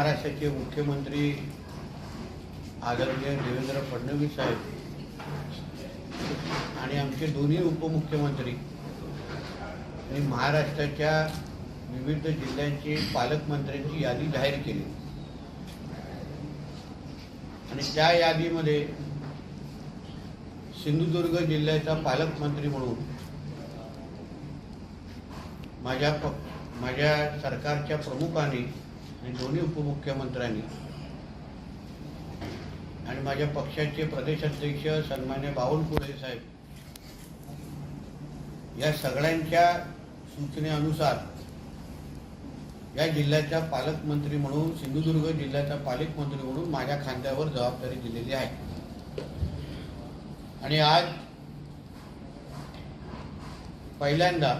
महाराष्ट्राचे मुख्यमंत्री आदरणीय देवेंद्र फडणवीस साहेब आणि आमचे दोन्ही उपमुख्यमंत्री आणि महाराष्ट्राच्या विविध जिल्ह्यांची पालकमंत्र्यांची यादी जाहीर केली. आणि त्या यादीमध्ये सिंधुदुर्ग जिल्ह्याचा पालकमंत्री म्हणून माझ्या प माझ्या सरकारच्या प्रमुखांनी आणि दोन्ही उपमुख्यमंत्र्यांनी आणि माझ्या पक्षाचे प्रदेशाध्यक्ष सन्मान्य बावनकुळे साहेब या सगळ्यांच्या सूचनेनुसार या जिल्ह्याचा पालकमंत्री म्हणून सिंधुदुर्ग जिल्ह्याचा पालकमंत्री म्हणून माझ्या खांद्यावर जबाबदारी दिलेली आहे. आणि आज पहिल्यांदा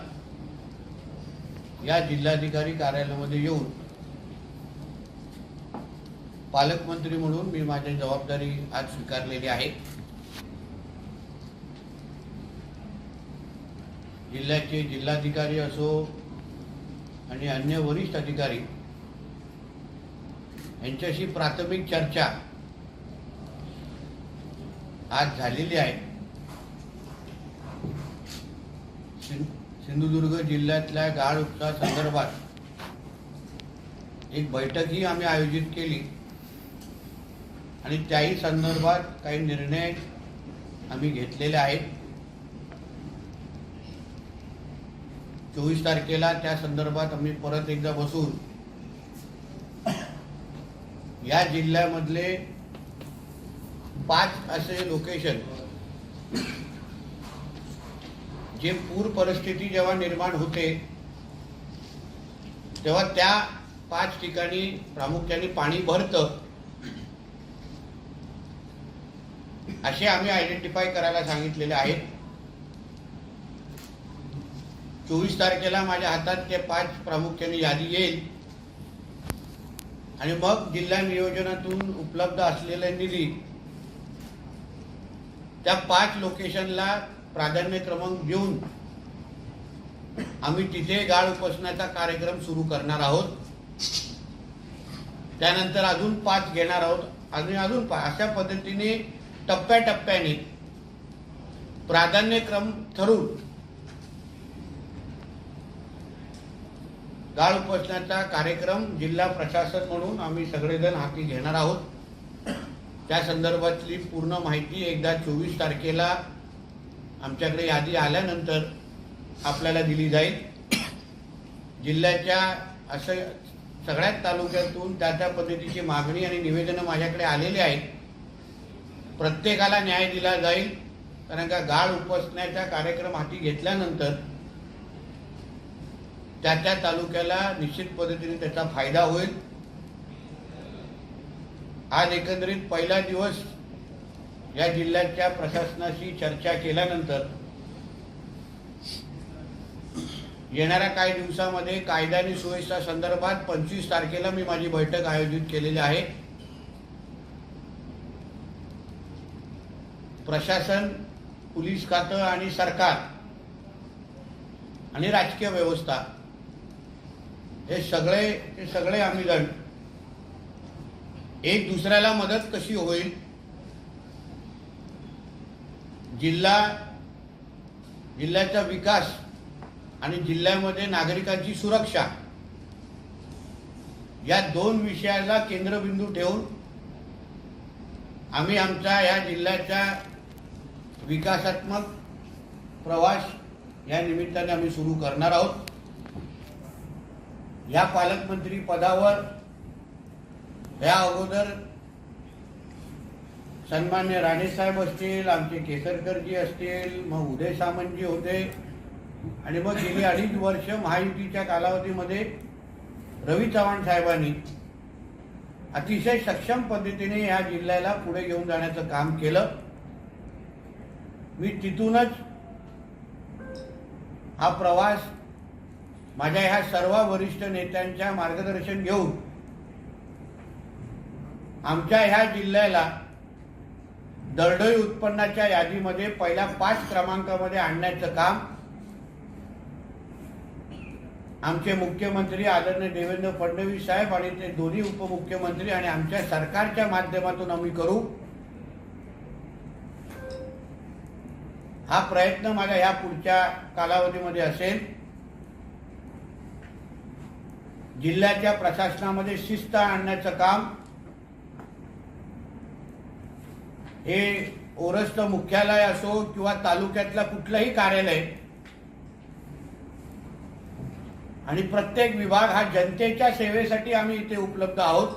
या जिल्हाधिकारी कार्यालयामध्ये येऊन पालकमंत्री म्हणून मी माझी जबाबदारी आज स्वीकारलेली आहे. जिल्ह्याचे जिल्हाधिकारी असो आणि अन्य वरिष्ठ अधिकारी यांच्याशी प्राथमिक चर्चा आज झालेली आहे. सिंधुदुर्ग जिल्ह्यातल्या गाळ उपसा संदर्भात एक बैठकही आम्ही आयोजित केली. आणि त्याही संदर्भात काही निर्णय आम्ही घेतलेले आहेत. चोवीस तारखेला त्या संदर्भात आम्ही परत एकदा बसून या जिल्ह्यामधले पाच असे लोकेशन जे पूर परिस्थिती जेव्हा निर्माण होते तेव्हा त्या पाच ठिकाणी प्रामुख्याने पाणी भरतं. असे आम्ही आयडेंटिफाय करायला सांगितलेले आहेत. चोवीस तारखेला माझ्या हातात ते पाच प्रामुख्याने यादी येईल. आणि मग जिल्हा नियोजनातून उपलब्ध असलेला निधी त्या पाच लोकेशनला प्राधान्य क्रमांक देऊन आम्ही तिथे गाळ उपसण्याचा कार्यक्रम सुरू करणार आहोत. त्यानंतर अजून पाच घेणार आहोत. आणि अजून अशा पद्धतीने टप्प्याटप्प्याने प्राधान्यक्रम ठरवून गाळ उपसण्याचा कार्यक्रम जिल्हा प्रशासन म्हणून आम्ही सगळेजण हाती घेणार आहोत. त्या संदर्भातली पूर्ण माहिती एकदा चोवीस तारखेला आमच्याकडे यादी आल्यानंतर आपल्याला दिली जाईल. जिल्ह्याच्या असं सगळ्याच तालुक्यातून त्या त्या पद्धतीची मागणी आणि निवेदनं माझ्याकडे आलेली आहेत. प्रत्येकाला न्याय दिला जाईल. कारण का गाळ उपसण्याचा कार्यक्रम हाती घेतल्यानंतर त्या त्या तालुक्याला निश्चित पद्धतीने त्याचा फायदा होईल. आज एकंदरीत पहिला दिवस या जिल्ह्याच्या प्रशासनाशी चर्चा केल्यानंतर येणाऱ्या काही दिवसामध्ये कायदा आणि सुव्यवस्था संदर्भात पंचवीस तारखेला मी माझी बैठक आयोजित केलेली आहे. प्रशासन पोलीस खातं आणि सरकार आणि राजकीय व्यवस्था हे सगळे हे सगळे आम्ही जण एक दुसऱ्याला मदत कशी होईल? जिल्हा जिल्ह्याचा विकास आणि जिल्ह्यामध्ये नागरिकांची सुरक्षा या दोन विषयाला केंद्रबिंदू ठेवून आम्ही आमच्या या जिल्ह्याच्या विकासात्मक प्रवास या निमित्ताने आम्ही सुरू करणार आहोत. या पालकमंत्री पदावर या अगोदर सन्मान्य राणेसाहेब असतील आमचे केसरकरजी असतील मग उदय सामंतजी होते. आणि मग गेली अडीच वर्ष महायुतीच्या कालावधीमध्ये रवी चव्हाण साहेबांनी अतिशय सक्षम पद्धतीने या जिल्ह्याला पुढे घेऊन जाण्याचं काम केलं. मी तिथूनच हा प्रवास माझ्या ह्या सर्व वरिष्ठ नेत्यांच्या मार्गदर्शन घेऊन आमच्या ह्या जिल्ह्याला दरडोई उत्पन्नाच्या यादीमध्ये पहिल्या पाच क्रमांकामध्ये आणण्याचं काम आमचे मुख्यमंत्री आदरणीय देवेंद्र फडणवीस साहेब आणि ते दोन्ही उपमुख्यमंत्री आणि आमच्या सरकारच्या माध्यमातून आम्ही करू. हा प्रयत्न माझ्या ह्या पुढच्या कालावधीमध्ये असेल. जिल्ह्याच्या प्रशासनामध्ये शिस्त आणण्याचं काम. हे ओरस्त मुख्यालय असो किंवा तालुक्यातलं कुठलंही कार्यालय. आणि प्रत्येक विभाग हा जनतेच्या सेवेसाठी आम्ही इथे उपलब्ध आहोत.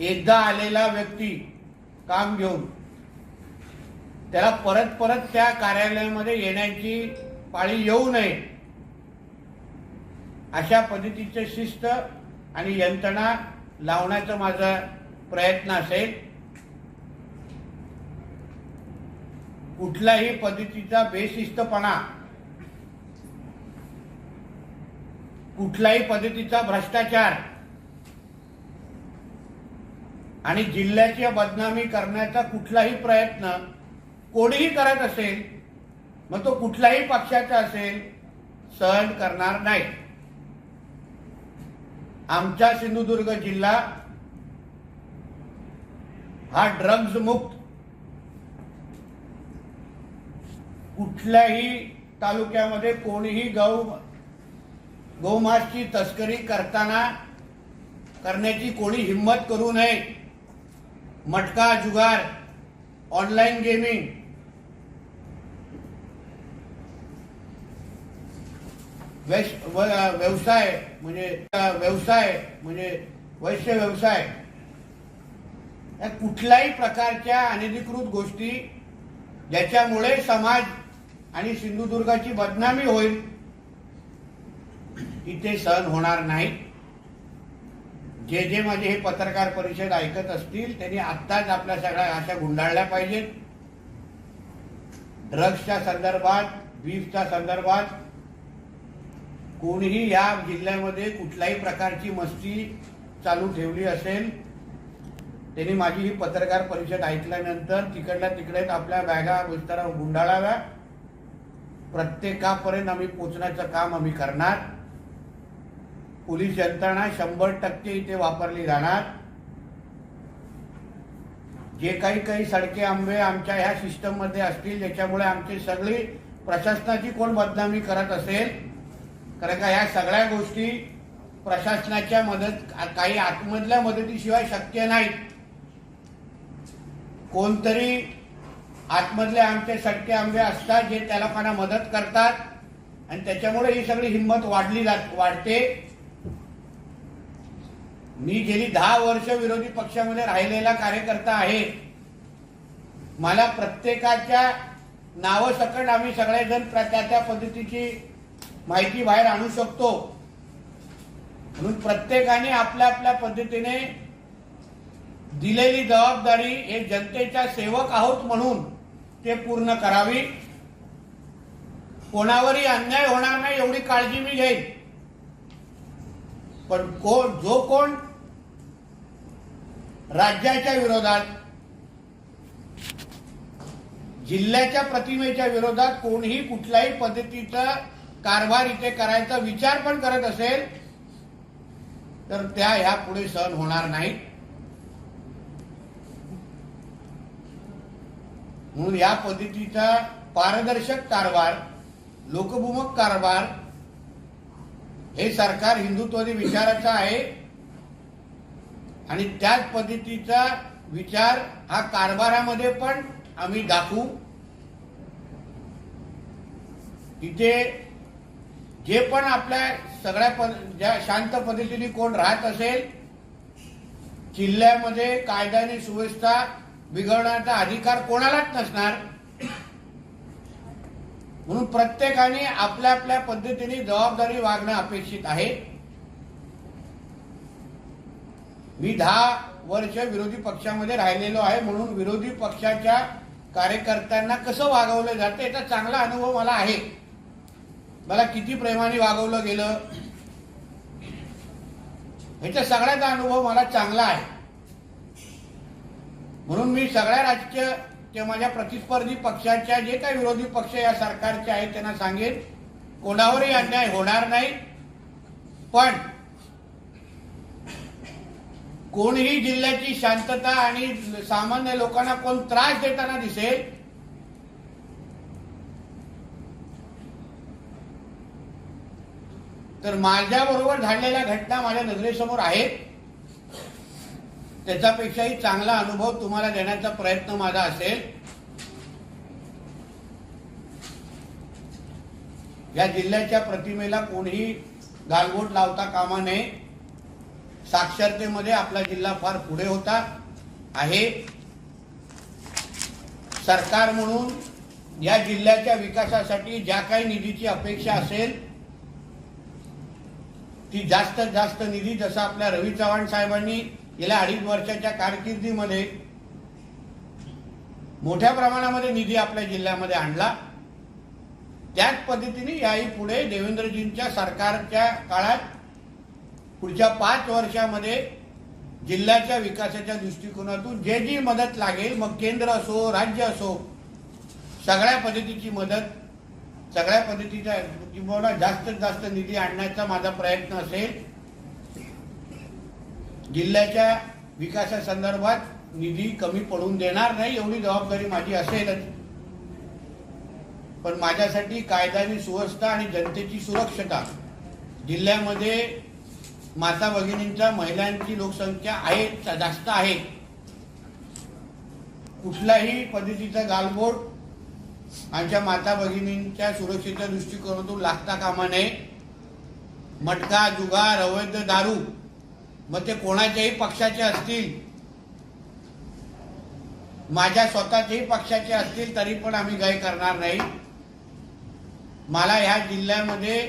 एकदा आलेला व्यक्ती काम घेऊन त्याला परत परत त्या कार्यालयामध्ये येण्याची पाळी येऊ नये. अशा पद्धतीचे शिस्त आणि यंत्रणा लावण्याचा माझा प्रयत्न असेल. कुठल्याही पद्धतीचा बेशिस्तपणा कुठल्याही पद्धतीचा भ्रष्टाचार आणि जिल्ह्याची बदनामी करण्याचा कुठलाही प्रयत्न कोणीही करत असेल मग तो कुठल्याही पक्षाचा असेल सहन करणार नाही. आमचा सिंधुदुर्ग जिल्हा हा ड्रग्ज मुक्त. कुठल्याही तालुक्यामध्ये कोणीही गौ गौमासची तस्करी करताना करण्याची कोणी हिंमत करू नये. मटका जुगार ऑनलाईन गेमिंग वेश- व्यवसाय म्हणजे व्यवसाय म्हणजे वैश्य व्यवसाय. या कुठल्याही प्रकारच्या अनधिकृत गोष्टी ज्याच्यामुळे समाज आणि सिंधुदुर्गाची बदनामी होईल इथे सहन होणार नाही. जे जे माझे हे पत्रकार परिषद ऐकत असतील त्यांनी आत्ताच आपल्या सगळ्या आशा गुंडाळल्या पाहिजेत. ड्रग्सच्या संदर्भात बीफच्या संदर्भात कोणीही या जिल्ह्यामध्ये कुठल्याही प्रकारची मस्ती चालू ठेवली असेल त्यांनी माझी ही पत्रकार परिषद ऐकल्यानंतर तिकडल्या तिकडेच आपल्या बॅगा विस्तारा गुंडाळाव्या. प्रत्येकापर्यंत आम्ही पोचण्याचं काम आम्ही करणार. पोलीस यंत्रणा शंभर टक्के इथे वापरली जाणार. जे काही काही सडके आंबे आमच्या ह्या सिस्टममध्ये असतील ज्याच्यामुळे आमची सगळी प्रशासनाची कोण बदनामी करत असेल कारण का ह्या सगळ्या गोष्टी प्रशासनाच्या मदत काही आतमधल्या मदतीशिवाय शक्य नाहीत. कोणतरी आतमधले आमचे सटके आंबे असतात जे त्या लोकांना मदत करतात आणि त्याच्यामुळे ही सगळी हिंमत वाढली जात वाढते. मी गेली दहा वर्ष विरोधी पक्षामध्ये राहिलेला कार्यकर्ता आहे. मला प्रत्येकाच्या नावसकट आम्ही सगळेजण त्या त्या पद्धतीची माहिती बाहेर आणू शकतो. म्हणून प्रत्येकाने आपल्या आपल्या पद्धतीने दिलेली जबाबदारी हे जनतेच्या सेवक आहोत म्हणून ते पूर्ण करावी. कोणावरही अन्याय होणार नाही एवढी काळजी मी घेईन. पण कोण जो कोण राज्याच्या विरोधात जिल्ह्याच्या प्रतिमेच्या विरोधात कोणीही कुठल्याही पद्धतीचा कारभार इथे करायचा विचार पण करत असेल तर त्या ह्या पुढे सहन होणार नाही म्हणून या पद्धतीचा पारदर्शक कारभार लोकभूमक कारभार हे सरकार हिंदुत्वादी विचाराचं आहे. आणि त्याच पद्धतीचा विचार हा कारभारामध्ये पण आम्ही दाखवू. इथे जे पण आपल्या सगळ्या पद ज्या शांत पद्धतीने कोण राहत असेल जिल्ह्यामध्ये कायद्याने आणि सुव्यवस्था बिघडण्याचा अधिकार कोणालाच नसणार. म्हणून प्रत्येकाने आपल्या आपल्या पद्धतीने जबाबदारी वागणं अपेक्षित आहे. मी दहा वर्ष विरोधी पक्षामध्ये राहिलेलो आहे म्हणून विरोधी पक्षाच्या कार्यकर्त्यांना कसं वागवलं जातं याचा चांगला अनुभव मला आहे. मला किती प्रेमाने वागवलं गेलं. ह्याचा सगळ्याचा अनुभव मला चांगला आहे. म्हणून मी सगळ्या राजकीय ते माझ्या प्रतिस्पर्धी पक्षाच्या जे काही विरोधी पक्ष या सरकारचे आहेत त्यांना सांगेन कोणावरही अन्याय होणार नाही. पण कोणीही जिल्ह्याची शांतता आणि सामान्य लोकांना कोण त्रास देताना दिसेल तर माझ्याबरोबर झालेल्या घटना माझ्या नजरेसमोर आहेत. त्याच्यापेक्षाही चांगला अनुभव तुम्हाला देण्याचा प्रयत्न माझा असेल. या जिल्ह्याच्या प्रतिमेला कोणीही गालबोट लावता कामा नये. साक्षरतेमध्ये आपला जिल्हा फार पुढे होता आहे. सरकार म्हणून या जिल्ह्याच्या विकासासाठी ज्या काही निधीची अपेक्षा असेल ती जास्त जास्त निधी जसा आपल्या रवी चव्हाण साहेबांनी गेल्या अडीच वर्षाच्या कारकिर्दीमध्ये मोठ्या प्रमाणामध्ये निधी आपल्या जिल्ह्यामध्ये आणला. त्याच पद्धतीने याही पुढे देवेंद्रजींच्या सरकारच्या काळात पुढच्या पाच वर्षामध्ये जिल्ह्याच्या विकासाच्या दृष्टिकोनातून जे जी मदत लागेल मग केंद्र असो राज्य असो सगळ्या पद्धतीची मदत सगळ्या पद्धतीचा किंवा जास्तीत जास्त निधी आणण्याचा माझा प्रयत्न असेल. जिल्ह्याच्या विकासासंदर्भात निधी कमी पडून देणार नाही एवढी जबाबदारी माझी असेलच. पण माझ्यासाठी कायदानी सुव्यवस्था आणि जनतेची सुरक्षता. जिल्ह्यामध्ये माता भगिनींचा महिलांची लोकसंख्या आहे जास्त आहे. कुठल्याही पद्धतीचा गालबोट आमच्या माता भगिनींच्या सुरक्षेच्या दृष्टिकोनातून लागता कामा नये. मटका जुगार अवैध दारू मग ते कोणाच्याही पक्षाचे असतील. माझ्या स्वतःच्याही पक्षाचे असतील तरी पण आम्ही गाय करणार नाही. मला ह्या जिल्ह्यामध्ये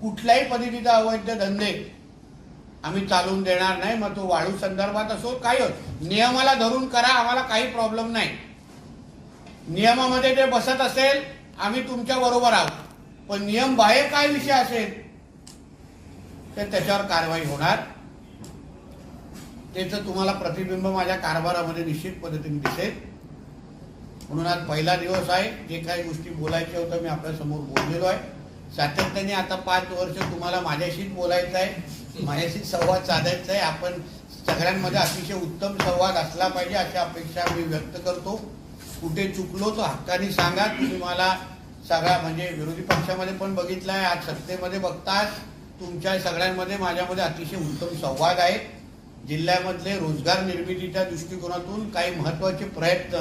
कुठल्याही पद्धतीचा अवैध धंदे आम्ही चालवून देणार नाही. मग तो वाळू संदर्भात असो काही नियमाला धरून करा आम्हाला काही प्रॉब्लेम नाही. नियमामध्ये ते बसत असेल आम्ही तुमच्या बरोबर आहोत. पण नियम बाहेर काय विषय असेल तर त्याच्यावर कारवाई होणार. त्याचं तुम्हाला प्रतिबिंब माझ्या कारभारामध्ये निश्चित पद्धतीने दिसेल. म्हणून आज पहिला दिवस आहे. जे काही गोष्टी बोलायच्या होत्या मी आपल्यासमोर बोललेलो आहे. सातत्याने आता पाच वर्ष तुम्हाला माझ्याशीच बोलायचं आहे. माझ्याशीच संवाद साधायचा आहे. आपण सगळ्यांमध्ये अतिशय उत्तम संवाद असला पाहिजे अशी अपेक्षा मी व्यक्त करतो. कुठे चुकलो तो हक्काने सांगा. तुम्ही मला सगळा म्हणजे विरोधी पक्षामध्ये पण बघितलं आहे आज सत्तेमध्ये बघताच तुमच्या सगळ्यांमध्ये माझ्यामध्ये अतिशय उत्तम संवाद आहे. जिल्ह्यामधले रोजगार निर्मितीच्या दृष्टिकोनातून काही महत्त्वाचे प्रयत्न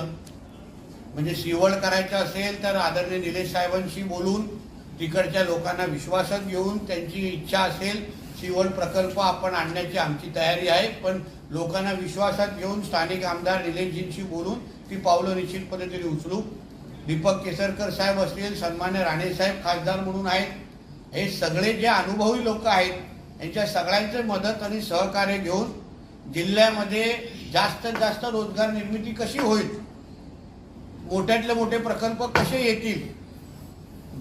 म्हणजे सिवळ करायचं असेल तर आदरणीय निलेश साहेबांशी बोलून तिकडच्या लोकांना विश्वासात घेऊन त्यांची इच्छा असेल सिवळ प्रकल्प आपण आणण्याची आमची तयारी आहे. पण लोकांना विश्वासात घेऊन स्थानिक आमदार निलेशजींशी बोलून ती पावलं निश्चित पद्धतीने उचलू दीपक केसरकर साहेब असतील सन्मान्य राणे साहेब खासदार म्हणून आहेत. हे सगळे जे अनुभवी लोक आहेत यांच्या सगळ्यांचे मदत आणि सहकार्य घेऊन जिल्ह्यामध्ये जास्तीत जास्त रोजगार निर्मिती कशी होईल मोठ्यातले मोठे प्रकल्प कसे येतील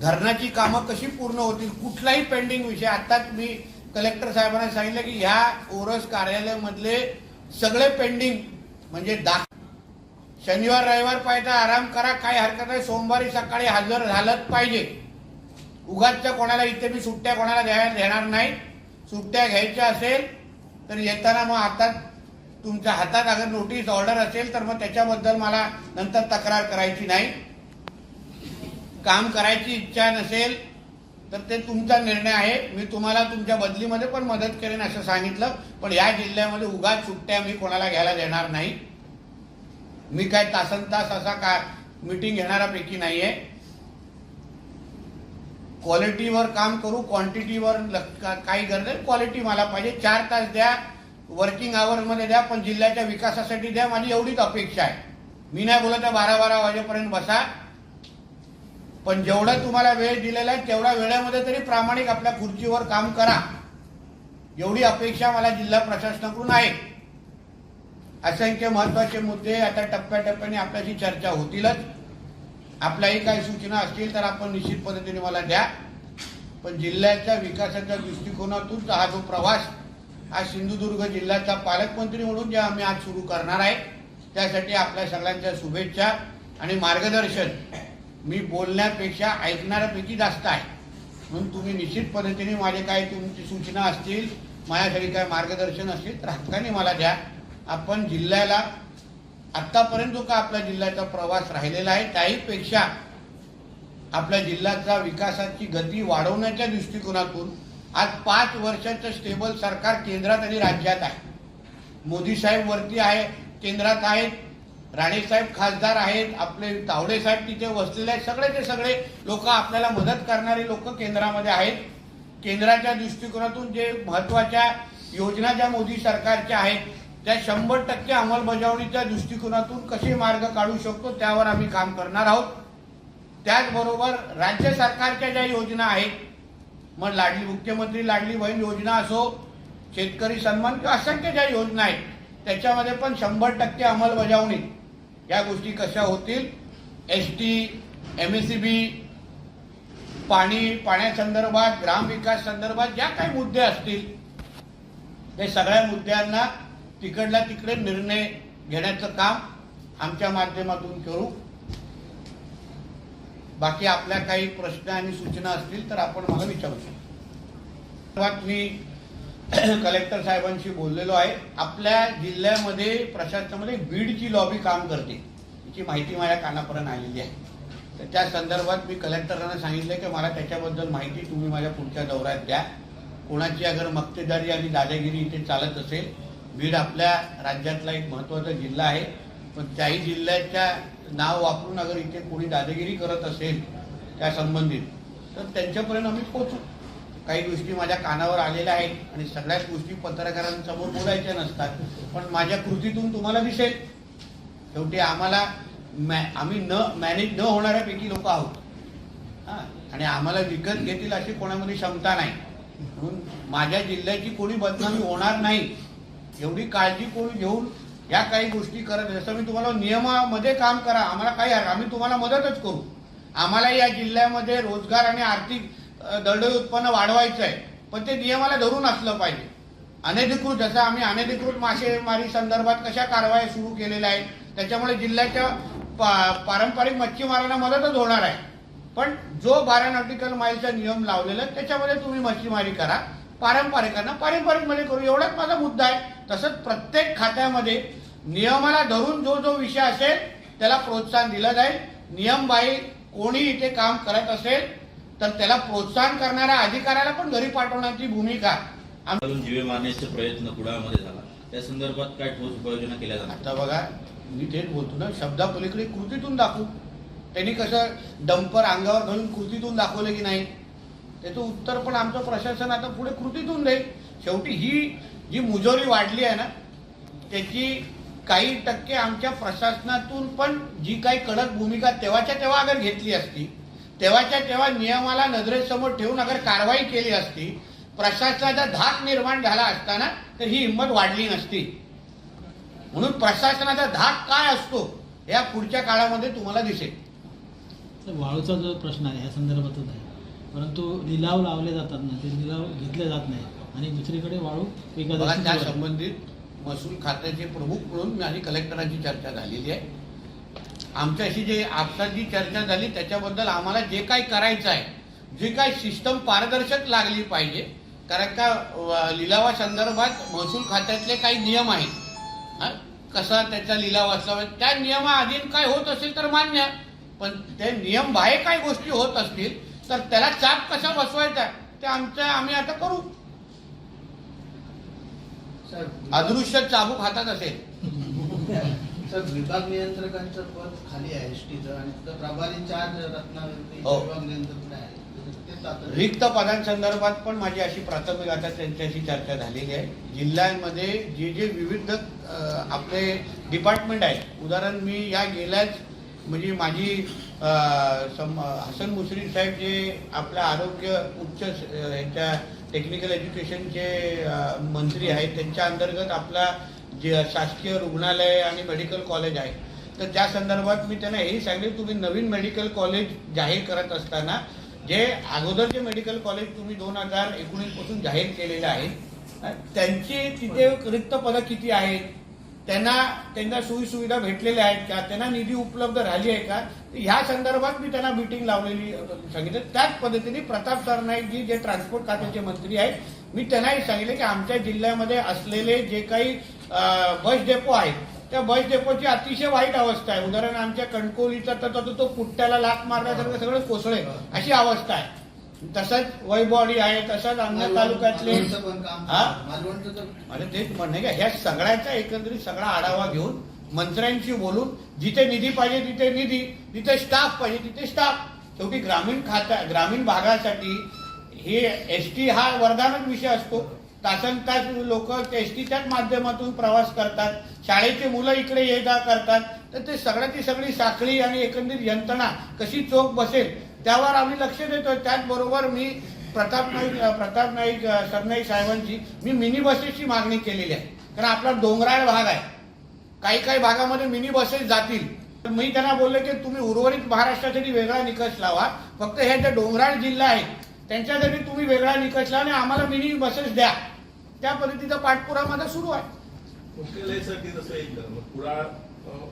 धरणाची कामं कशी पूर्ण होतील कुठलाही पेंडिंग विषय आताच मी कलेक्टर साहेबांना सांगितलं की ह्या ओरस कार्यालयामधले सगळे पेंडिंग म्हणजे दा शनिवार रविवार पाहिजे आराम करा काही हरकत नाही. सोमवारी सकाळी हजर झालंच पाहिजे. उगाचच्या कोणाला इथे मी सुट्ट्या कोणाला द्यायला देणार नाही. सुट्ट्या घ्यायच्या असेल तर येताना मग हातात तुमच्या हातात अगर नोटीस ऑर्डर असेल तर मग त्याच्याबद्दल मला नंतर तक्रार करायची नाही. काम करायची इच्छा नसेल तर ते तुमचा निर्णय आहे. मी तुम्हाला तुमच्या बदलीमध्ये पण मदत करेन असं सांगितलं. पण या जिल्ह्यामध्ये उगाच सुट्ट्या मी कोणाला घ्यायला देणार नाही. मी काय तासन तास असा का मीटिंग घेणाऱ्यापैकी नाहीये. क्वालिटीवर काम करू क्वांटिटीवर काही गरज नाही. क्वालिटी मला पाहिजे. चार तास द्या वर्किंग आवर्समध्ये द्या पण जिल्ह्याच्या विकासासाठी द्या. माझी एवढीच अपेक्षा आहे. मी नाही बोलत आहे बारा बारा वाजेपर्यंत बसा. पण जेवढा तुम्हाला वेळ दिलेला आहे तेवढ्या वेळेमध्ये तरी प्रामाणिक आपल्या खुर्चीवर काम करा. एवढी अपेक्षा मला जिल्हा प्रशासनाकडून आहे. असंख्य महत्त्वाचे मुद्दे आता टप्प्याटप्प्याने आपल्याशी चर्चा होतीलच. आपल्याही काही सूचना असतील तर आपण निश्चित पद्धतीने मला द्या. पण जिल्ह्याच्या विकासाच्या दृष्टिकोनातून हा जो प्रवास हा सिंधुदुर्ग जिल्ह्याचा पालकमंत्री म्हणून जे आम्ही आज सुरू करणार आहे त्यासाठी आपल्या सगळ्यांच्या शुभेच्छा आणि मार्गदर्शन मी बोलण्यापेक्षा ऐकणाऱ्यापैकी जास्त आहे. म्हणून तुम्ही निश्चित पद्धतीने माझे काही तुमची सूचना असतील माझ्यासाठी काय मार्गदर्शन असतील तर हक्काने मला द्या. आपण जिल्ह्याला आत्तापर्यंत जो का आपल्या जिल्ह्याचा प्रवास राहिलेला आहे त्याहीपेक्षा आपल्या जिल्ह्याचा विकासाची गती वाढवण्याच्या दृष्टिकोनातून आज पाच वर्षाचं स्टेबल सरकार केंद्रात आणि राज्यात आहे. मोदी साहेब वरती आहे केंद्रात आहेत राणेसाहेब खासदार आहेत आपले तावडे साहेब तिथे वसलेले आहेत सगळे ते सगळे लोक आपल्याला मदत करणारे लोक केंद्रामध्ये आहेत. केंद्राच्या दृष्टिकोनातून जे महत्त्वाच्या योजना ज्या मोदी सरकारच्या आहेत त्या शंभर टक्के अंमलबजावणीच्या दृष्टिकोनातून कसे मार्ग काढू शकतो त्यावर आम्ही काम करणार आहोत. त्याचबरोबर राज्य सरकारच्या ज्या योजना आहेत मग लाडली मुख्यमंत्री लाडली बहीण योजना असो शेतकरी सन्मान किंवा असंख्य ज्या योजना आहेत त्याच्यामध्ये पण शंभर टक्के अंमलबजावणी या गोष्टी कशा होतील? S T M S C B पाणी पाण्यासंदर्भात ग्रामविकास संदर्भात ज्या काही मुद्दे असतील ते सगळ्या मुद्द्यांना तिकडला तिकडे निर्णय घेण्याचं काम आमच्या माध्यमातून करू. बाकी आपल्या काही प्रश्न आणि सूचना असतील तर आपण मला विचारू. शकतो मी कलेक्टर साहेबांशी बोललेलो आहे. आपल्या जिल्ह्यामध्ये प्रशासनामध्ये बीडची लॉबी काम करते. याची माहिती माझ्या कानापर्यंत आलेली आहे. तर त्या संदर्भात मी कलेक्टरांना सांगितलं की मला त्याच्याबद्दल माहिती तुम्ही माझ्या पुढच्या दौऱ्यात द्या. कोणाची अगर मक्तेदारी आणि दादागिरी इथे चालत असेल बीड आपल्या राज्यातला एक महत्त्वाचा जिल्हा आहे. पण त्याही जिल्ह्याच्या नाव वापरून अगर इथे कोणी दादागिरी करत असेल त्या संबंधित तर त्यांच्यापर्यंत आम्ही पोचू काही गोष्टी माझ्या कानावर आलेल्या आहेत आणि सगळ्याच गोष्टी पत्रकारांसमोर बोलायच्या नसतात पण माझ्या कृतीतून तुम्हाला दिसेल. शेवटी आम्हाला मॅ आम्ही न मॅनेज न होणाऱ्यापैकी लोक आहोत. हां आणि आम्हाला विकत घेतील अशी कोणामध्ये क्षमता नाही. म्हणून माझ्या जिल्ह्याची कोणी बदनामी होणार नाही. एवढी काळजी कोणी घेऊन या काही गोष्टी करत जसं मी तुम्हाला नियमामध्ये काम करा आम्हाला काही आम्ही तुम्हाला मदतच करू. आम्हाला या जिल्ह्यामध्ये रोजगार आणि आर्थिक दरडोई उत्पन्न वाढवायचं आहे. पण ते नियमाला धरून असलं पाहिजे. अनधिकृत जसं आम्ही अनधिकृत मासेमारी संदर्भात कशा कारवाया सुरू केलेल्या आहेत त्याच्यामुळे जिल्ह्याच्या पा- पारंपरिक मच्छीमारांना मदतच होणार आहे. पण जो बारा नॉटिकल माईलचा नियम लावलेला त्याच्यामध्ये तुम्ही मच्छीमारी करा. पारंपरिकांना पारंपरिकमध्ये करू. एवढाच माझा मुद्दा आहे. तसंच प्रत्येक खात्यामध्ये नियमाला धरून जो जो विषय असेल त्याला प्रोत्साहन दिलं जाईल. नियमबाह्य कोणी इथे काम करत असेल तर त्याला प्रोत्साहन करणाऱ्या अधिकाऱ्याला पण घरी पाठवण्याची भूमिका. जीवे मारण्याचे प्रयत्न कुडाळमध्ये झाला. त्या संदर्भात काय ठोस उपाययोजना केल्या जातात? आता बघा मी तेच बोलतो ना शब्दापलीकडे कृतीतून दाखवू. त्यांनी कसं डंपर अंगावर घालून कृतीतून दाखवलं की नाही? त्याचं उत्तर पण आमचं प्रशासन आता पुढे कृतीतून देईल शेवटी ही जी मुजोरी वाढली आहे ना त्याची काही टक्के आमच्या प्रशासनातून पण जी काही कडक भूमिका तेव्हाच्या तेव्हा अगर घेतली असती तेव्हाच्या तेव्हा नियमाला नजरेसमोर ठेवून अगर कारवाई केली असती प्रशासनाचा धाक निर्माण झाला असताना तर ही हिंमत वाढली नसती. म्हणून प्रशासनाचा धाक काय असतो या पुढच्या काळामध्ये तुम्हाला दिसेल. वाळूचा जो प्रश्न आहे या संदर्भातच आहे. परंतु लिलाव लावले जातात ना ते लिलाव घेतले जात नाही. आणि दुसरीकडे वाळू त्या संबंधित महसूल खात्याचे प्रमुख म्हणून माझी कलेक्टरांची चर्चा झालेली आहे. आमच्याशी जे आपसात जी चर्चा झाली त्याच्याबद्दल आम्हाला जे काही करायचं आहे जे काही सिस्टम पारदर्शक लागली पाहिजे कारण का व- लिलावासंदर्भात महसूल खात्यातले काही नियम आहेत? कसा त्याचा लिलाव असावा त्या नियमाअधीन काय होत असेल तर मान्य पण ते नियम बाहेर काही गोष्टी होत असतील तर त्याला चाप कसा बसवायचा ते आमच्या आम्ही आता करू. सर अदृश्य चाबूक हातात असेल. सर विभाग नियंत्रकांचं पद खाली आहे एस टीचं आणि प्रभारी चार रत्नावरती हो. विभाग नियंत्रक आहे. रिक्त पदांसंदर्भात पण माझी अशी प्राथमिक आता त्यांच्याशी चर्चा झालेली आहे. जिल्ह्यांमध्ये जे जे विविध आपले डिपार्टमेंट आहेत. उदाहरण मी या गेल्याच म्हणजे माझी सम हसन मुश्रीफ साहेब जे आपल्या आरोग्य उच्च यांच्या टेक्निकल एज्युकेशनचे मंत्री आहेत त्यांच्या अंतर्गत आपला जे शासकीय रुग्णालय आणि मेडिकल कॉलेज आहे. तर त्या संदर्भात मी त्यांना हेही सांगेल तुम्ही नवीन मेडिकल कॉलेज जाहीर करत असताना जे अगोदरचे मेडिकल कॉलेज तुम्ही दोन हजार एकोणीसपासून जाहीर केलेले आहे त्यांची तिथे रिक्त पदं किती आहेत? त्यांना त्यांना सोयी सुविधा भेटलेल्या आहेत का? त्यांना निधी उपलब्ध राहिली आहे का? ह्या संदर्भात मी त्यांना मिटिंग लावलेली सांगितलं. त्याच पद्धतीने प्रताप सरनाईकजी जे ट्रान्सपोर्ट खात्याचे मंत्री आहेत मी त्यांनाही सांगितले की आमच्या जिल्ह्यामध्ये असलेले जे काही बस डेपो आहेत त्या बस डेपोची अतिशय वाईट अवस्था आहे. उदाहरण आमच्या कणकोलीचा तर तो- तो पुट्ट्याला लात मारल्यासारखं सगळं कोसळे अशी अवस्था आहे. तसंच वैबॉडी आहे तसंच अन्य तालुक्यातले हा? म्हणजे तेच म्हणणं का ह्या सगळ्याचा एकंदरीत सगळा आढावा घेऊन मंत्र्यांशी बोलून जिथे निधी पाहिजे तिथे निधी जिथे स्टाफ पाहिजे तिथे स्टाफ शेवटी ग्रामीण खाता ग्रामीण भागासाठी हे एस टी हा वरदानच विषय असतो. तासन तास लोक एस टीच्याच माध्यमातून प्रवास करतात. शाळेची मुलं इकडे ये जा करतात. तर ते सगळ्याची सगळी साखळी आणि एकंदरीत यंत्रणा कशी चोख बसेल त्यावर आम्ही लक्ष देतोय. त्याचबरोबर मी प्रताप नाईक प्रताप नाईक सरनाईक साहेबांची मी मिनी बसेसची मागणी केलेली आहे. कारण आपला डोंगराळ भाग आहे. काही काही भागामध्ये मिनी बसेस जातील. तर मी त्यांना बोलले की तुम्ही उर्वरित महाराष्ट्रासाठी वेगळा निकष लावा. फक्त हे जे डोंगराळ जिल्हा आहेत त्यांच्यासाठी तुम्ही वेगळा निकष लावा आणि आम्हाला मिनी बसेस द्या. त्या पद्धतीचा पाठपुरा माझा सुरू आहे. मुख्यालयासाठी जसं एक कुडाळ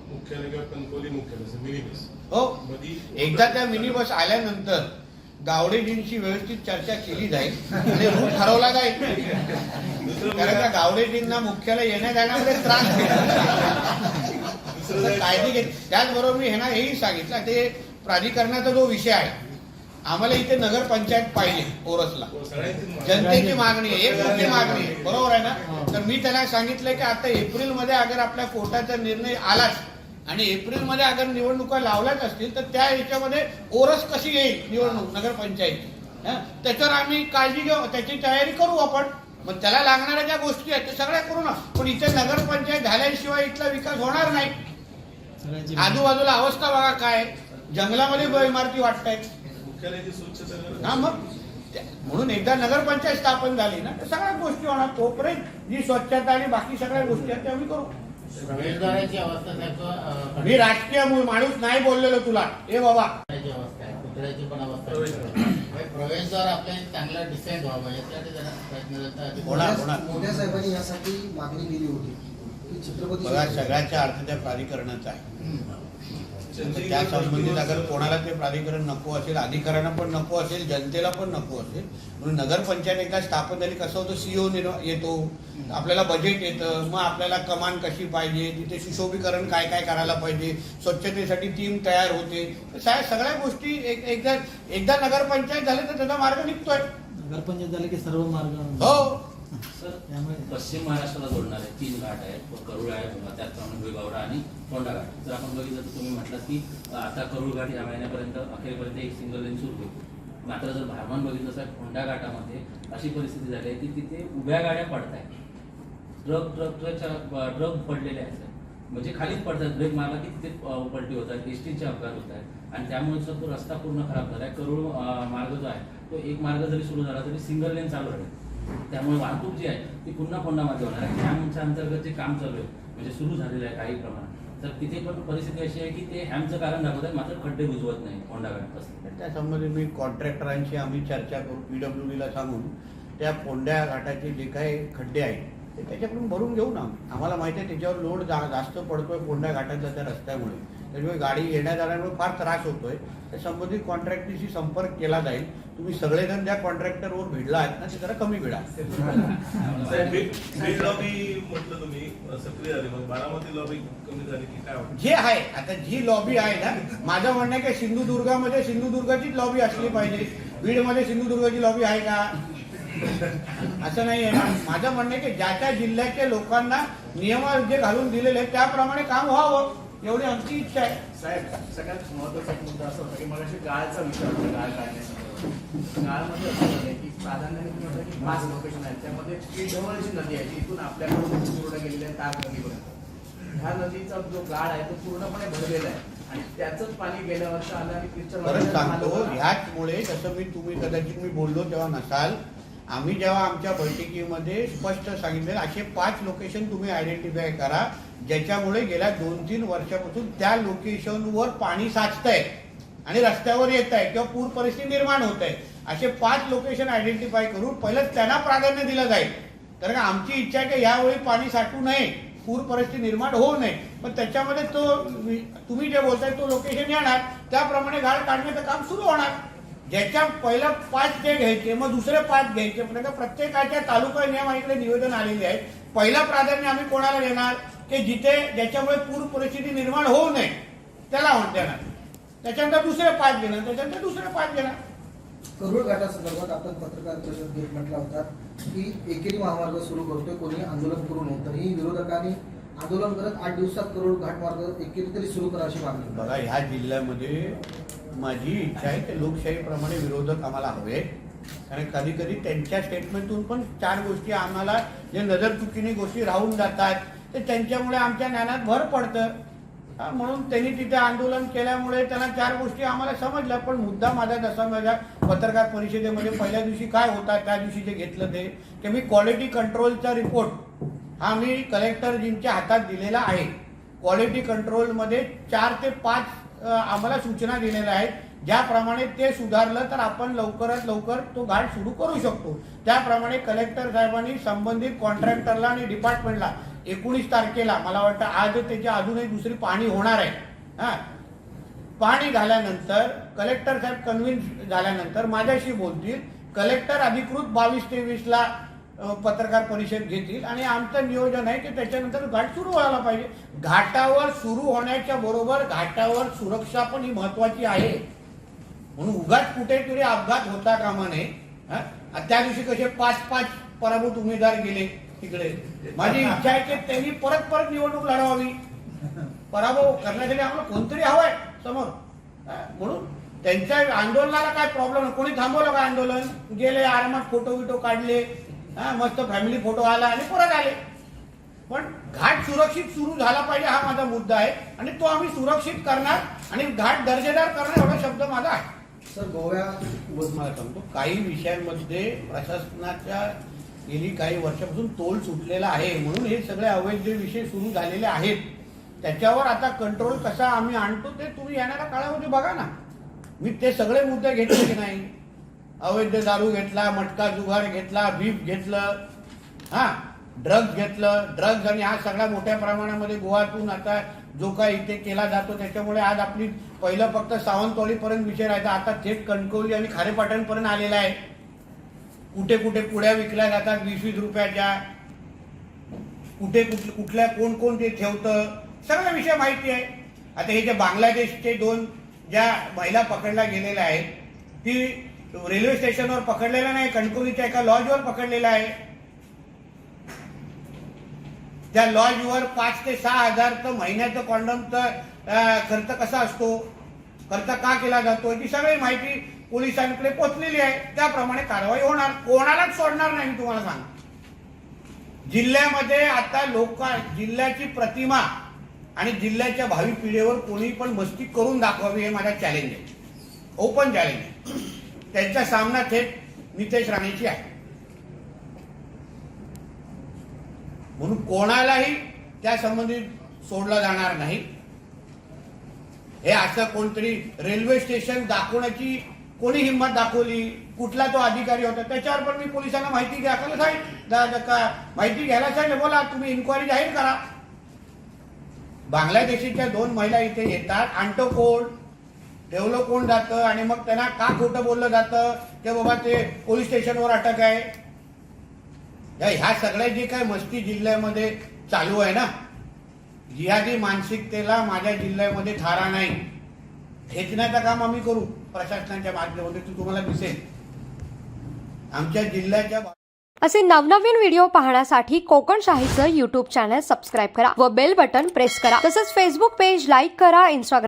मुख्यालय किंवा कणकोली मुख्यालय मिनी बस. हो. एकदा त्या मिनी बस आल्यानंतर गावडेजींची व्यवस्थित चर्चा केली जाईल आणि रूट ठरवला जाईल. कारण त्या गावडेजींना मुख्यालय येण्या जाण्यामध्ये त्रास काळजी घेत त्याचबरोबर मी ह्यांना हेही सांगितलं ते प्राधिकरणाचा जो विषय आहे आम्हाला इथे नगरपंचायत पाहिजे ओरसला. जनतेची मागणी आहे एक मोठी मागणी आहे. बरोबर आहे ना? तर मी त्यांना सांगितलं की आता एप्रिलमध्ये अगर आपल्या कोर्टाचा निर्णय आलाच आणि एप्रिलमध्ये अगर निवडणुका लावल्याच असतील तर त्या याच्यामध्ये ओरस कशी येईल निवडणूक नगरपंचायतची? त्याच्यावर आम्ही काळजी घेऊ त्याची तयारी करू आपण. मग त्याला लागणाऱ्या ज्या गोष्टी आहेत त्या सगळ्या करू ना. पण इथे नगरपंचायत झाल्याशिवाय इथला विकास होणार नाही. आजूबाजूला अवस्था बघा काय जंगलामध्ये इमारती वाटत आहेत हा मग? म्हणून एकदा नगरपंचायत स्थापन झाली ना तर सगळ्या गोष्टी होणार. तोपर्यंत जी स्वच्छता आणि बाकी सगळ्या गोष्टी आहेत त्या आम्ही करू. प्रवेशद्वाराची अवस्था साहेब मी राजकीय माणूस नाही बोललेलो तुला. ए बाबा. पुतळ्याची अवस्था आहे पुतळ्याची पण अवस्था आहे. प्रवेशद्वार आपले चांगलं डिसेंट व्हावं यासाठी जरा प्रयत्न करतात. होणार होणार मोठ्या साहेबांनी यासाठी मागणी केली होती. की छत्रपती बघा शिवाजी- सगळ्याच्या अर्थ त्या प्राधिकरणाचा आहे. त्या संबंधित अगर कोणाला ते प्राधिकरण नको असेल अधिकाऱ्यांना पण नको असेल जनतेला पण नको असेल म्हणून नगरपंचायत एकदा स्थापन झाली कसं होतं सीओ येतो. आपल्याला बजेट येतं मग आपल्याला कमान कशी पाहिजे तिथे सुशोभीकरण काय काय करायला पाहिजे स्वच्छतेसाठी टीम तयार होते. सगळ्या गोष्टी एक एकदा एकदा नगरपंचायत झाली तर त्याचा मार्ग निघतोय. नगरपंचायत झाले की सर्व मार्ग हो. सर त्यामुळे पश्चिम महाराष्ट्राला जोडणारे तीन घाट आहेत. करुळ आहे त्याचप्रमाणे भुईगावडा आणि फोंडा घाट. जर आपण बघितलं तर तुम्ही म्हटलं की आता करुळ घाट या महिन्यापर्यंत अखेरपर्यंत एक सिंगल लेन सुरू होईल. मात्र जर भारमान बघितलं तर फोंडा घाटामध्ये अशी परिस्थिती झाली आहे की तिथे उभ्या गाड्या पडत आहेत ट्रक ट्रक ट्रकच्या ट्रक पडलेले आहेत म्हणजे खालीच पडतात ब्रेक मारला की तिथे पलटी होत आहेत एसटीचे अपघात होत आहेत आणि त्यामुळे तो रस्ता पूर्ण खराब झाला आहे करुळ मार्ग जो आहे तो एक मार्ग जरी सुरू झाला तरी सिंगल लेन चालू राहील. त्यामुळे वाहतूक जी आहे ती पुन्हा फोंडामध्ये होणार आहे. हॅमच्या अंतर्गत जे काम चालू आहे म्हणजे सुरू झालेलं आहे काही प्रमाणात तर तिथे पण परिस्थिती अशी आहे की ते हॅमचं कारण दाखवत आहे मात्र खड्डे बुजवत नाही फोंडा घाट त्या संबंधित मी कॉन्ट्रॅक्टरांशी आम्ही चर्चा करू पीडब्ल्यूडीला सांगून त्या फोंड्या घाटाचे जे काही खड्डे आहेत ते त्याच्याकडून भरून घेऊ ना आम्हाला माहिती आहे त्याच्यावर लोड जा जास्त पडतोय फोंड्या घाटातल्या त्या रस्त्यामुळे. त्याच्यामुळे गाडी येण्या जाण्यामुळे फार त्रास होतोय. त्या संबंधित कॉन्ट्रॅक्टरशी संपर्क केला जाईल. तुम्ही सगळेजण ज्या कॉन्ट्रॅक्टरवर भिडला आहेत ना ते जरा कमी भिडा. साहेब, बीड बीड लॉबी म्हटलं तुम्ही अं, सक्रिय झाली. मग बारामती लॉबी कमी झाली की काय वाटतं? जे आहे आता जी लॉबी आहे ना माझं म्हणणं आहे की सिंधुदुर्गामध्ये सिंधुदुर्गाचीच लॉबी असली पाहिजे. बीडमध्ये सिंधुदुर्गाची लॉबी आहे का? असं नाही आहे ना. माझं म्हणणं आहे की ज्या त्या जिल्ह्याच्या लोकांना नियम जे घालून दिलेले आहेत त्याप्रमाणे काम व्हावं. एवढी आमची इच्छा आहे. साहेब सगळ्यात महत्त्वाचा एक मुद्दा असा होता की मगाशी गाळचा विचार होता गाळ काढण्याचा. गाळमध्ये असं झालंय की प्राधान्याने तुम्ही म्हटलं की पाच लोकेशन आहेत त्यामध्ये जी नदी आहे जी इथून आपल्याकडून पूर्ण गेलेली आहे ताक नदीपर्यंत. ह्या नदीचा जो गाळ आहे तो पूर्णपणे भरलेला आहे. आणि त्याचंच पाणी गेल्या वर्षी आलं आणि सांगतो. ह्याचमुळे जसं मी तुम्ही कदाचित मी बोललो तेव्हा नसाल आम्ही जेव्हा आमच्या बैठकीमध्ये स्पष्ट सांगितले असे पाच लोकेशन तुम्ही आयडेंटिफाय करा ज्याच्यामुळे गेल्या दोन तीन वर्षापासून त्या लोकेशनवर पाणी साचतंय आणि रस्त्यावर येत आहे किंवा पूर परिस्थिती निर्माण होत आहे असे पाच लोकेशन आयडेंटिफाय करून पहिलं त्यांना प्राधान्य दिलं जाईल. कारण आमची इच्छा आहे की यावेळी पाणी साठू नये पूर परिस्थिती निर्माण होऊ नये. पण त्याच्यामध्ये तो तुम्ही जे बोलताय तो लोकेशन येणार. त्याप्रमाणे गाळ काढण्याचं काम सुरू होणार. ज्याच्या पहिला पाच जे घ्यायचे मग दुसरे पाच घ्यायचे म्हणजे का प्रत्येकाच्या तालुका नियमाकडे निवेदन आलेले आहे पहिला प्राधान्य आम्ही कोणाला देणार? की जिथे ज्याच्यामुळे पूर परिस्थिती निर्माण होऊ नये त्याला होऊन देणार. त्याच्यानंतर दुसरे पाच घेणार त्याच्यानंतर दुसरे पाच घेणार. करुळ घाटासंदर्भात आपण पत्रकार परिषद घेत म्हटला होता की एकेरी महामार्ग सुरू करतोय कोणी आंदोलन करू नये. तरीही विरोधकांनी आंदोलन करत आठ दिवसात करुळ घाटमार्ग एकेरी तरी सुरू करा अशी मागणी. बघा ह्या जिल्ह्यामध्ये माझी इच्छा आहे की लोकशाहीप्रमाणे विरोधक आम्हाला हवे कारण कधी कधी त्यांच्या स्टेटमेंटतून पण चार गोष्टी आम्हाला जे नजरचुकीने गोष्टी राहून जातात ते त्यांच्यामुळे आमच्या ज्ञानात भर पडतं. म्हणून त्यांनी तिथे आंदोलन केल्यामुळे त्यांना चार गोष्टी आम्हाला समजल्या पण मुद्दा माझा जसा माझ्या पत्रकार परिषदेमध्ये पहिल्या दिवशी काय होता त्या दिवशी जे घेतलं ते की मी क्वालिटी कंट्रोलचा रिपोर्ट हा मी कलेक्टरजींच्या हातात दिलेला आहे. क्वालिटी कंट्रोलमध्ये चार ते पाच आम्हाला सूचना दिलेल्या आहेत. ज्याप्रमाणे ते सुधारलं तर आपण लवकरात लवकर तो घाट सुरू करू शकतो. त्याप्रमाणे कलेक्टर साहेबांनी संबंधित कॉन्ट्रॅक्टरला आणि डिपार्टमेंटला एकोणीस तारखेला मला वाटतं आज त्याची अजूनही दुसरी पाणी होणार आहे. हा. पाणी झाल्यानंतर कलेक्टर साहेब कन्व्हिन्स झाल्यानंतर माझ्याशी बोलतील. कलेक्टर अधिकृत बावीस तेवीसला पत्रकार परिषद घेतील आणि आमचं नियोजन आहे की त्याच्यानंतर घाट सुरू व्हायला पाहिजे. घाटावर सुरू होण्याच्या बरोबर घाटावर सुरक्षा पण ही महत्वाची आहे. म्हणून उगाच कुठेतरी अपघात होता कामा नये. हा? त्या दिवशी कसे पाच पाच पराभूत उमेदवार गेले तिकडे. माझी इच्छा आहे की त्यांनी परत परत निवडणूक लढवावी. पराभव करण्यासाठी आम्हाला कोणतरी हवाय समोर. म्हणून त्यांच्या आंदोलनाला काय प्रॉब्लेम नाही कोणी थांबवलं का आंदोलन? गेले आरामात फोटो बिटो काढले. हा मस्त फॅमिली फोटो आला आणि परत आले. पण घाट सुरक्षित सुरू झाला पाहिजे हा माझा मुद्दा आहे. आणि तो आम्ही सुरक्षित करणार आणि घाट दर्जेदार करणार एवढा शब्द माझा आहे. सर गोव्या मला सांगतो. काही विषयांमध्ये प्रशासनाच्या गेली काही वर्षापासून तोल सुटलेला आहे. म्हणून हे सगळे अवैध विषय सुरू झालेले आहेत त्याच्यावर आता कंट्रोल कसा आम्ही आणतो ते तुम्ही येणाऱ्या काळामध्ये बघा ना. मी ते सगळे मुद्दे घेतले की नाही? अवैध दारू घेतला मटका जुगार घेतला बीफ घेतलं हा ड्रग्ज घेतलं. ड्रग्ज आणि हा सगळा मोठ्या प्रमाणामध्ये गोवातून आता जो काय इथे केला जातो त्याच्यामुळे आज आपली पहिलं फक्त सावंतवाडीपर्यंत विषय राहायचा आता थेट कणकवली आणि खारेपाटणपर्यंत आलेला आहे. कुठे कुठे पुड्या विकल्या जातात वीस वीस रुपयाच्या. कुठे कुठ- कुठल्या कोण कोण ते ठेवतं सगळा विषय माहिती आहे. आता हे जे बांगलादेशचे दोन ज्या महिला पकडल्या गेलेल्या आहेत ती रेल्वे स्टेशनवर पकडलेला नाही कणकुरीच्या एका लॉजवर पकडलेला आहे. त्या लॉजवर पाच ते सहा हजारचं महिन्याचं कॉन्डमचा खर्च कसा असतो? खर्च का केला जातो? याची सगळी माहिती पोलिसांकडे पोचलेली आहे. त्याप्रमाणे कारवाई होणार. कोणालाच सोडणार नाही मी तुम्हाला सांग जिल्ह्यामध्ये आता लोक जिल्ह्याची प्रतिमा आणि जिल्ह्याच्या भावी पिढीवर कोणी पण मस्ती करून दाखवावी हे माझा चॅलेंज आहे. ओपन चॅलेंज आहे. त्यांचा सामना थेट नितेश राणेची आहे. म्हणून कोणालाही त्या संबंधित सोडला जाणार नाही. हे असं कोणतरी रेल्वे स्टेशन दाखवण्याची कोणी हिंमत दाखवली कुठला तो अधिकारी होता त्याच्यावर पण मी पोलिसांना माहिती घ्यायला सांगितलं माहिती घ्यायला सांगितलं बोला तुम्ही इन्क्वायरी जाहीर करा. बांगलादेशीच्या दोन महिला इथे येतात अंटोकोड ठेवलं कोण जातं आणि मग त्यांना का खोटं बोललं जातं की बाबा ते पोलीस स्टेशनवर अटक आहे? या- ह्या सगळ्या जे काय मस्ती जिल्ह्यामध्ये चालू आहे ना जिहादी मानसिकतेला माझ्या जिल्ह्यामध्ये थारा नाही. खेचण्याचं काम आम्ही करू प्रशासनाच्या माध्यमातून तू तुम्हाला दिसेल. आमच्या जिल्ह्याच्या असे नवनवीन व्हिडिओ पाहण्यासाठी कोकण शाहीचं युट्यूब चॅनल सबस्क्राईब करा व बेल बटन प्रेस करा. तसंच फेसबुक पेज लाईक करा इंस्टाग्राम